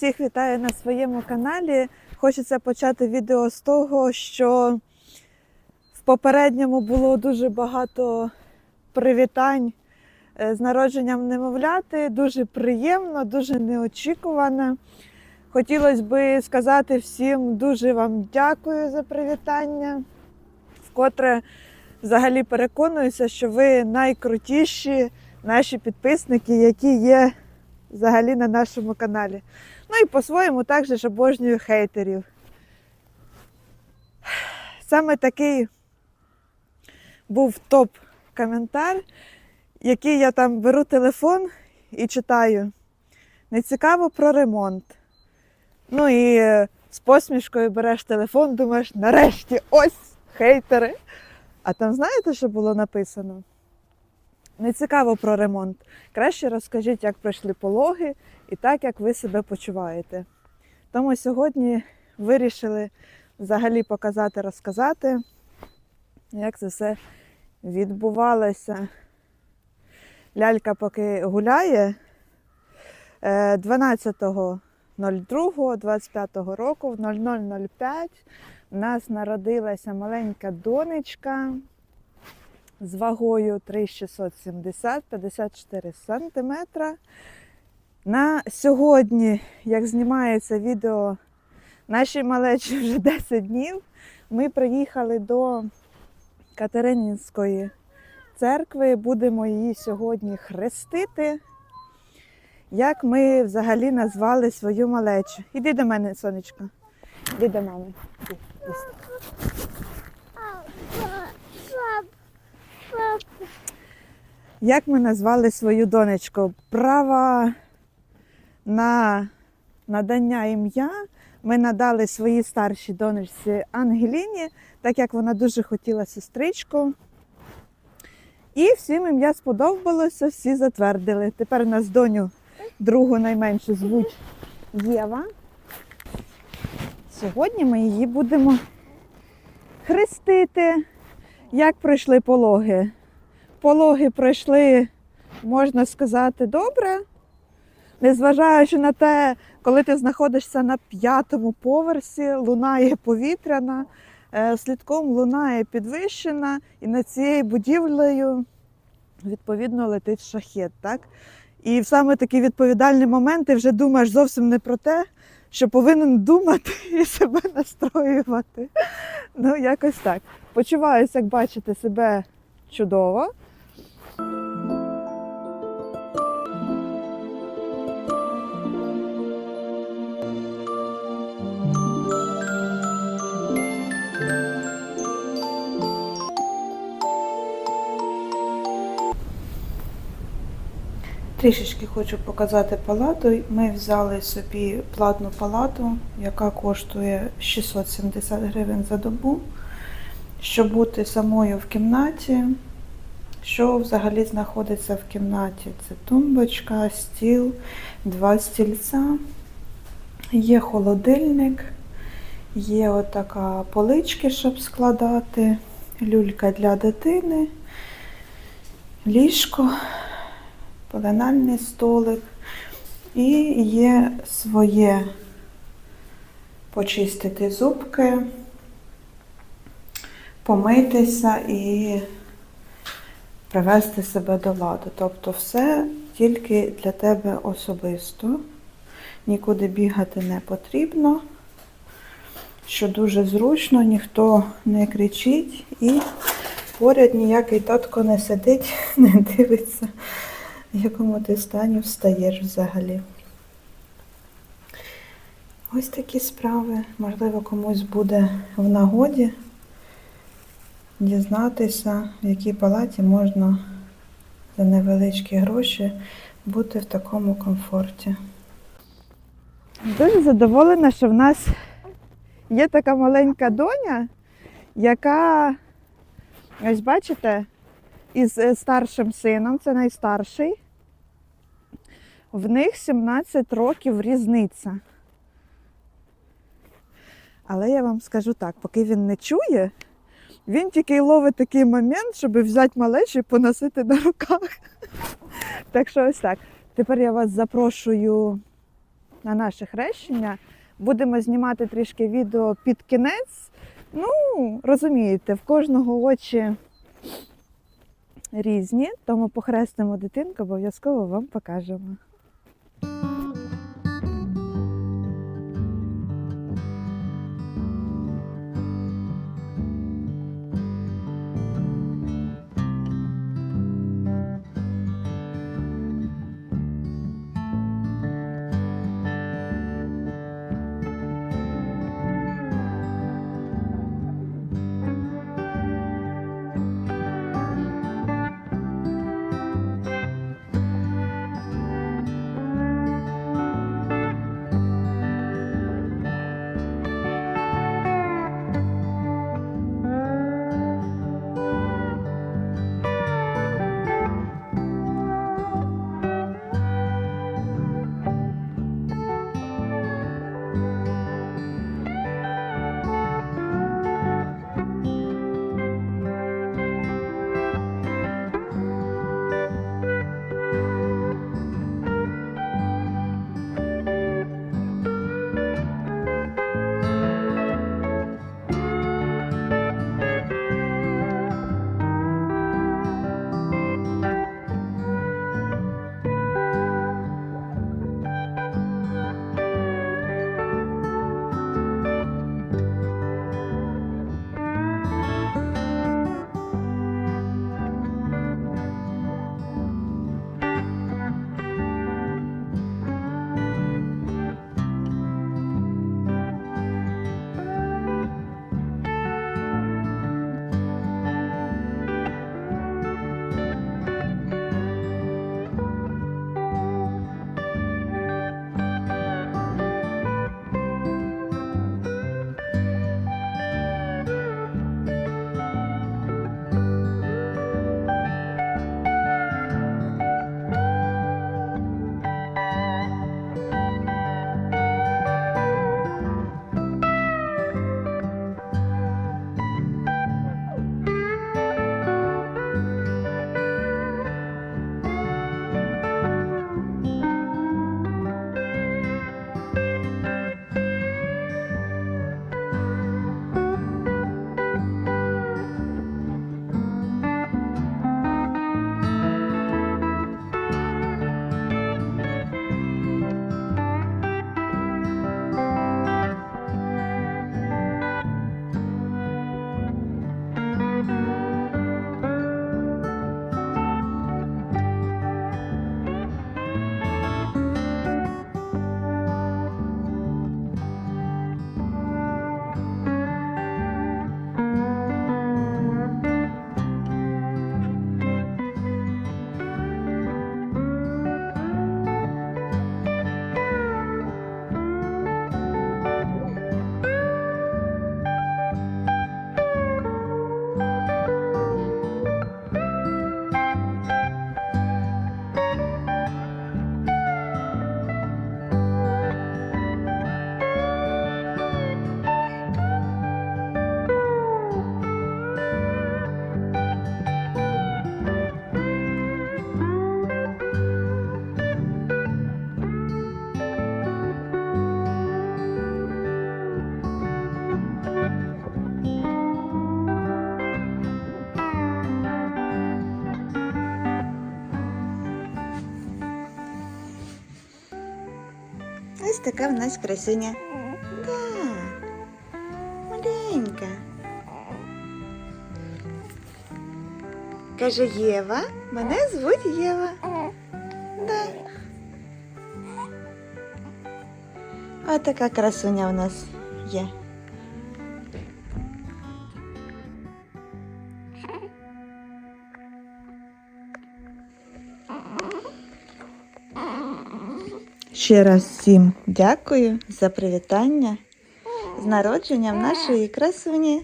Всіх вітаю на своєму каналі. Хочеться почати відео з того, що в попередньому було дуже багато привітань е, з народженням немовляти. Дуже приємно, дуже неочікувано. Хотілося би сказати всім дуже вам дякую за привітання. Вкотре взагалі переконуюся, що ви найкрутіші наші підписники, які є взагалі на нашому каналі. Ну і по-своєму також обожнюю хейтерів. Саме такий був топ-коментар, який я там беру телефон і читаю. Не цікаво про ремонт. Ну і е, з посмішкою береш телефон, думаєш, нарешті ось хейтери. А там знаєте, що було написано? Не цікаво про ремонт. Краще розкажіть, як пройшли пологи і так, як ви себе почуваєте. Тому сьогодні вирішили взагалі показати, розказати, як це все відбувалося. Лялька поки гуляє е, 12.02.25 року в 00.05 у нас народилася маленька донечка з вагою 3670 54 сантиметра. На сьогодні, як знімається відео, нашій малечі вже 10 днів. Ми приїхали до Катеринінської церкви. Будемо її сьогодні хрестити. Як ми взагалі назвали свою малечу? Іди до мене, сонечко. Іди до. Іди, іди. Як ми назвали свою донечку? Право на надання ім'я ми надали своїй старшій донечці Ангеліні, так як вона дуже хотіла сестричку. І всім ім'я сподобалося, всі затвердили. Тепер у нас доню другу найменшу звуть Єва. Сьогодні ми її будемо хрестити. Як пройшли пологи? Пологи пройшли, можна сказати, добре. Незважаючи на те, коли ти знаходишся на п'ятому поверсі, лунає повітряна, е, слідком лунає підвищена, і над цією будівлею відповідно летить шахет. Так? І в саме такі відповідальні моменти вже думаєш зовсім не про те, що повинен думати і себе настроювати. Ну, якось так. Почуваюся, як бачите, себе чудово. Трішечки хочу показати палату. Ми взяли собі платну палату, яка коштує 670 гривень за добу, щоб бути самою в кімнаті. Що взагалі знаходиться в кімнаті? Це тумбочка, стіл, два стільця, є холодильник, є отака полички, щоб складати, люлька для дитини, ліжко пеленальний столик і є своє почистити зубки, помитися і привести себе до ладу. Тобто все тільки для тебе особисто. Нікуди бігати не потрібно, що дуже зручно, ніхто не кричить і поряд ніякий татко не сидить, не дивиться в якому ти стані встаєш взагалі. Ось такі справи. Можливо, комусь буде в нагоді дізнатися, в якій палаті можна за невеличкі гроші бути в такому комфорті. Дуже задоволена, що в нас є така маленька доня, яка, ось бачите, із е, старшим сином, це найстарший. В них 17 років різниця. Але я вам скажу так, поки він не чує, Він тільки й ловить такий момент, щоб взяти малечу і поносити на руках. Так що ось так. Тепер я вас запрошую на наше хрещення. Будемо знімати трішки відео під кінець. Ну, розумієте, в кожного очі різні, тому похрестимо дитинку, обов'язково вам покажемо. Ось така в нас красуня. Да. Маленька. Каже Єва. Мене звуть Єва. Да. Ось така красуня в нас є. Ще раз всім дякую за привітання з народженням нашої красуні.